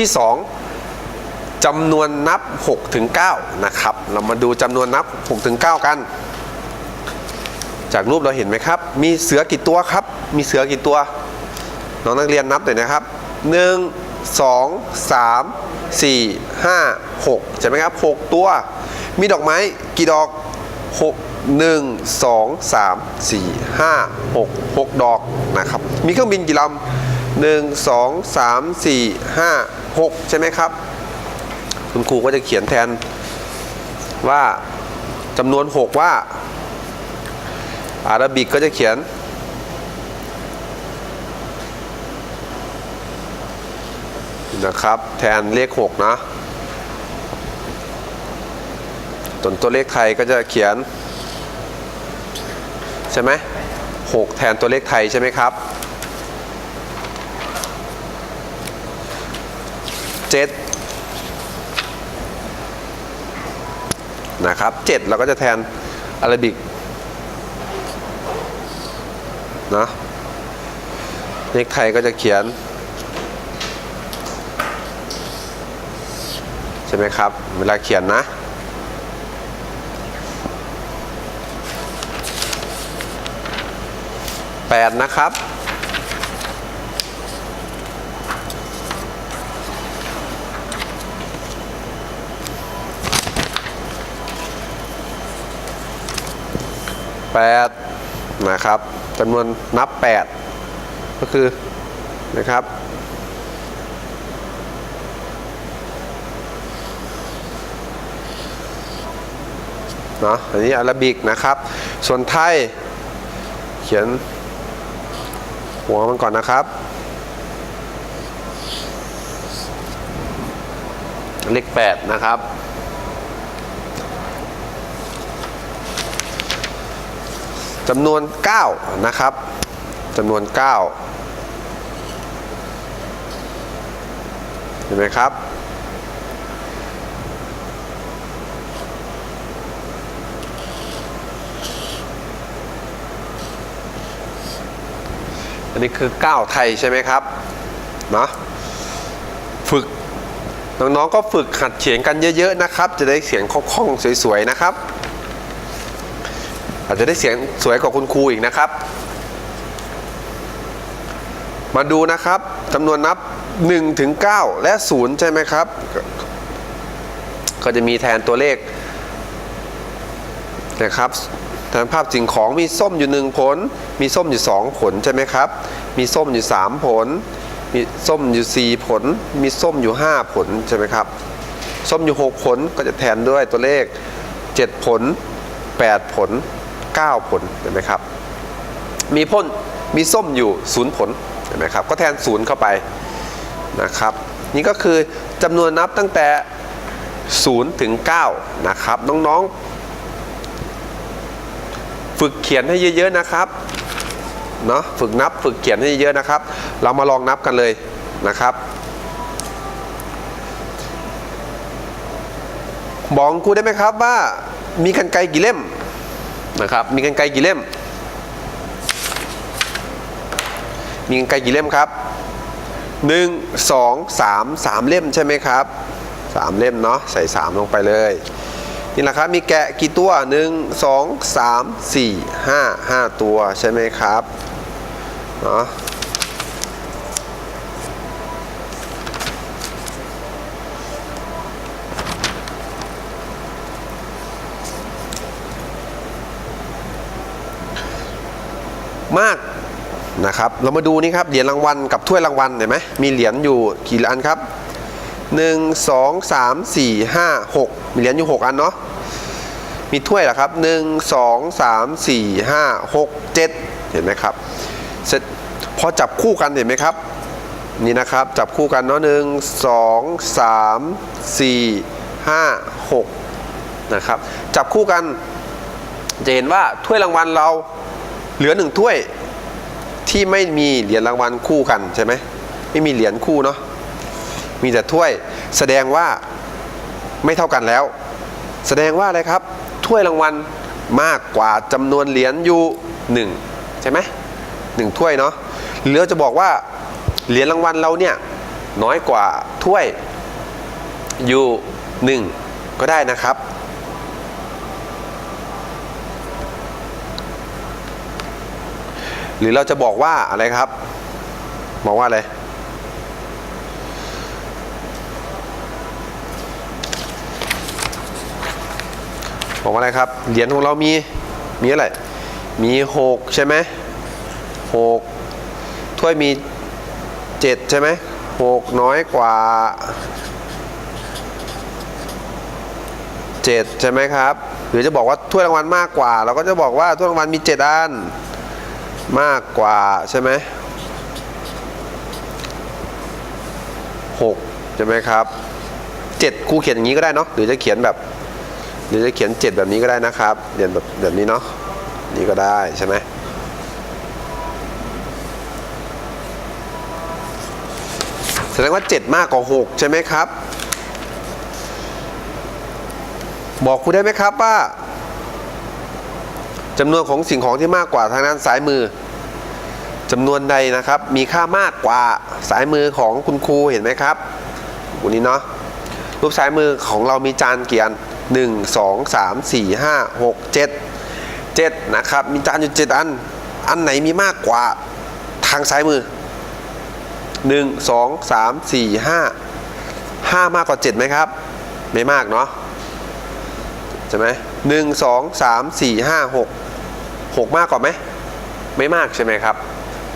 ที่ 2จำนวนนับ6ถึง9นะครับ เรามาดูจำนวนนับ6ถึง9กัน จากรูปเราเห็นไหมครับ มีเสือกี่ตัวครับ มีเสือกี่ตัว น้องนักเรียนนับหน่อยนะครับ 1 2 3 4 5 6ใช่ไหมครับ 6 ตัว มีดอกไม้กี่ดอก 6 1 2 3 4 5 6 6 ดอกนะครับ มีเครื่องบินกี่ลำ 1 2 3 4 5 6 ใช่ไหมครับ คุณครูก็จะเขียนแทนว่าจำนวน 6 ว่าอาราบิกก็จะเขียน นะครับ แทนเลข 6 นะส่วนตัวเลขไทยก็จะเขียน ใช่ไหม 6 แทนตัวเลขไทยใช่ไหมครับ 7นะครับ7เราก็จะแทนอาราบิกนะเลขไทยก็จะเขียน ใช่ไหมครับ เวลาเขียนนะแปดนะครับ แปดนะครับจำนวนนับแปดก็คือนะครับเนาะอันนี้อาราบิกนะครับ ส่วนไทย เขียนหัวมันก่อนนะครับ เลข8นะครับ จำนวน9นะครับจำนวน9เห็นไหมครับอันนี้คือ 9 ไทยใช่ไหมครับนะฝึก น้องๆก็ฝึกหัดเขียนกันเยอะ ๆ นะครับ จะได้เสียงคล่องๆสวย ๆ นะครับ อาจจะได้เสียงสวยกว่าคุณครูอีกนะครับ มาดูนะครับจำนวนนับ1ถึง9และ 0 ใช่ไหมครับ ก็จะมีแทนตัวเลขนะครับแทนภาพสิ่งของมีส้มอยู่ 1 ผล มีส้มอยู่ 2 ผลใช่ไหมครับ มีส้มอยู่ 3 ผล มีส้มอยู่ 4 ผล มีส้มอยู่ 5 ผลใช่ไหมครับ ส้มอยู่ 6 ผลก็จะแทนด้วยตัวเลข 7 ผล 8 ผล 9 ผลเห็นไหมครับ มีพ่นมีส้มอยู่ศูนย์ผลเห็นไหมครับ ก็แทนศูนย์เข้าไปนะครับ นี่ก็คือจำนวนนับตั้งแต่ 0 ถึง 9 นะครับ น้องๆ ฝึกเขียนให้เยอะๆนะครับเนาะฝึกนับฝึกเขียนให้เยอะๆนะครับ เรามาลองนับกันเลยนะครับบอกครูได้ไหมครับว่ามีกันไกรกี่เล่ม นะครับ มีกันไกลกี่เล่ม มีกันไกลกี่เล่มครับ 1 2 3 3 เล่มใช่ไหมครับ 3 เล่มเนาะใส่ 3 ลงไปเลยนี่แหละครับมีแกะกี่ตัว 1 2 3 4 5 5 ตัวใช่ไหมครับเนาะ มากนะครับเรามาดูนี่ครับเหรียญรางวัลกับถ้วยรางวัลเห็นไหมมีเหรียญอยู่กี่อันครับ 1 2 3 4 5 6 มีเหรียญอยู่ 6 อันเนาะมีถ้วยเหรอครับ 1 2 3 4 5 6 7 เห็นไหมครับเสร็จพอจับคู่กันเห็นไหมครับ นี่นะครับจับคู่กันเนาะหนึ่งสองสามสี่ห้าหกนะครับจับคู่กันจะเห็นว่าถ้วยรางวัลเรา เหลือหนึ่งถ้วยที่ไม่มีเหรียญรางวัลคู่กันใช่ไหมไม่มีเหรียญคู่เนาะมีแต่ถ้วยแสดงว่าไม่เท่ากันแล้ว แสดงว่าอะไรครับถ้วยรางวัลมากกว่าจำนวนเหรียญอยู่หนึ่งใช่ไหมหนึ่งถ้วยเนาะหรือจะบอกว่าเหรียญรางวัลเราเนี่ยน้อยกว่าถ้วยอยู่หนึ่งก็ได้นะครับ หรือเราจะบอกว่าอะไรครับ บอกว่าอะไรบอกว่าอะไรครับ เหรียญของเรามี มีอะไร มีหกใช่ไหมหกถ้วยมีเจ็ดใช่ไหมหกน้อยกว่าเจ็ดใช่ไหมครับ หรือจะบอกว่าถ้วยรางวัลมากกว่า เราก็จะบอกว่าถ้วยรางวัลมีเจ็ดอัน มากกว่าใช่ไหมหกใช่ไหมครับเจ็ดครูเขียนอย่างนี้ก็ได้เนาะหรือจะเขียนแบบหรือจะเขียนเจ็ดแบบนี้ก็ได้นะครับเรียนแบบแบบนี้เนาะนี่ก็ได้ใช่ไหมแสดงว่า 7 มากกว่า 6 ใช่ไหมครับ บอกครูได้ไหมครับว่า จำนวนของสิ่งของที่มากกว่าทางด้านซ้ายมือจำนวนใดนะครับ มีค่ามากกว่าสายมือของคุณครูเห็นไหมครับวันนี้เนาะรูปซ้ายมือของเรามีจานเกียนหนึ่งสองสามสี่ห้าหกเจ็ดเจ็ดนะครับ มีจานอยู่เจ็ดอัน อันไหนมีมากกว่าทางซ้ายมือหนึ่งสองสามสี่ห้าห้ามากกว่าเจ็ดไหมครับ ไม่มากเนาะใช่ไหมหนึ่งสองสามสี่ห้าหก หกมากกว่าไหม ไม่มากใช่ไหมครับ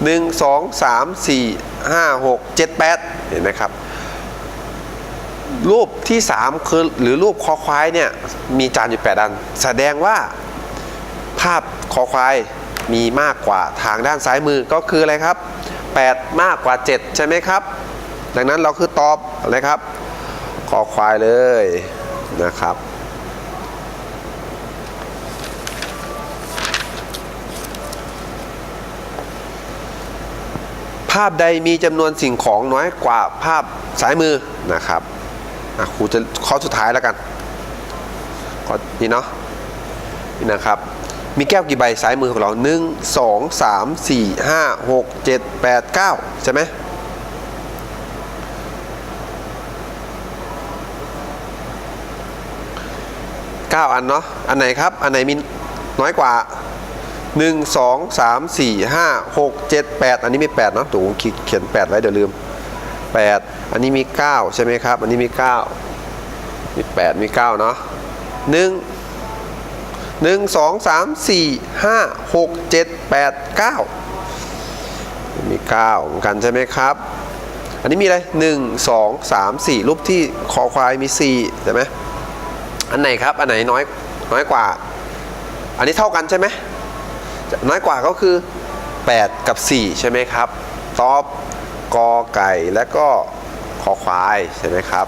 หนึ่งสองสามสี่ห้าหกเจ็ดแปดเห็นไหมครับ รูปที่ 3 คือหรือรูปคอควายเนี่ย มีจานอยู่ 8 อัน แสดงว่าภาพคอควายมีมากกว่าทางด้านซ้ายมือก็คืออะไรครับ 8 มากกว่า 7 ใช่ไหมครับ ดังนั้นเราคือตอบอะไรครับคอควายเลยนะครับ ภาพใดมีจำนวนสิ่งของน้อยกว่าภาพซ้ายมือนะครับครูจะข้อสุดท้ายแล้วกันข้อนี้เนาะนี่นะครับ มีแก้วกี่ใบซ้ายมือของเราหนึ่งสองสามสี่ห้าหกเจ็ดแปดเก้าใช่ไหมเก้าอันเนาะอันไหนครับ อันไหนมีน้อยกว่า หนึ่งสองสามสี่ห้าหกเจ็ดแปดอันนี้มีแปดเนาะถูกเขียนแปดไว้เดี๋ยวลืม 8 อันนี้มี 9 ใช่ไหมครับ อันนี้มี 9 มี 8 มี 9 เนาะ1 1 2 3 4 5 6 7 8 9 มี 9 เหมือนกันใช่ไหมครับ อันนี้มีอะไร 1 2 3 4 รูปที่คอควายมี 4 ใช่ไหมอันไหนครับ อันไหนน้อยน้อยกว่า อันนี้เท่ากันใช่ไหม น้อยกว่าก็คือ 8 กับ 4 ใช่ไหมครับ ตอบกอไก่และก็ขอควายใช่ไหมครับ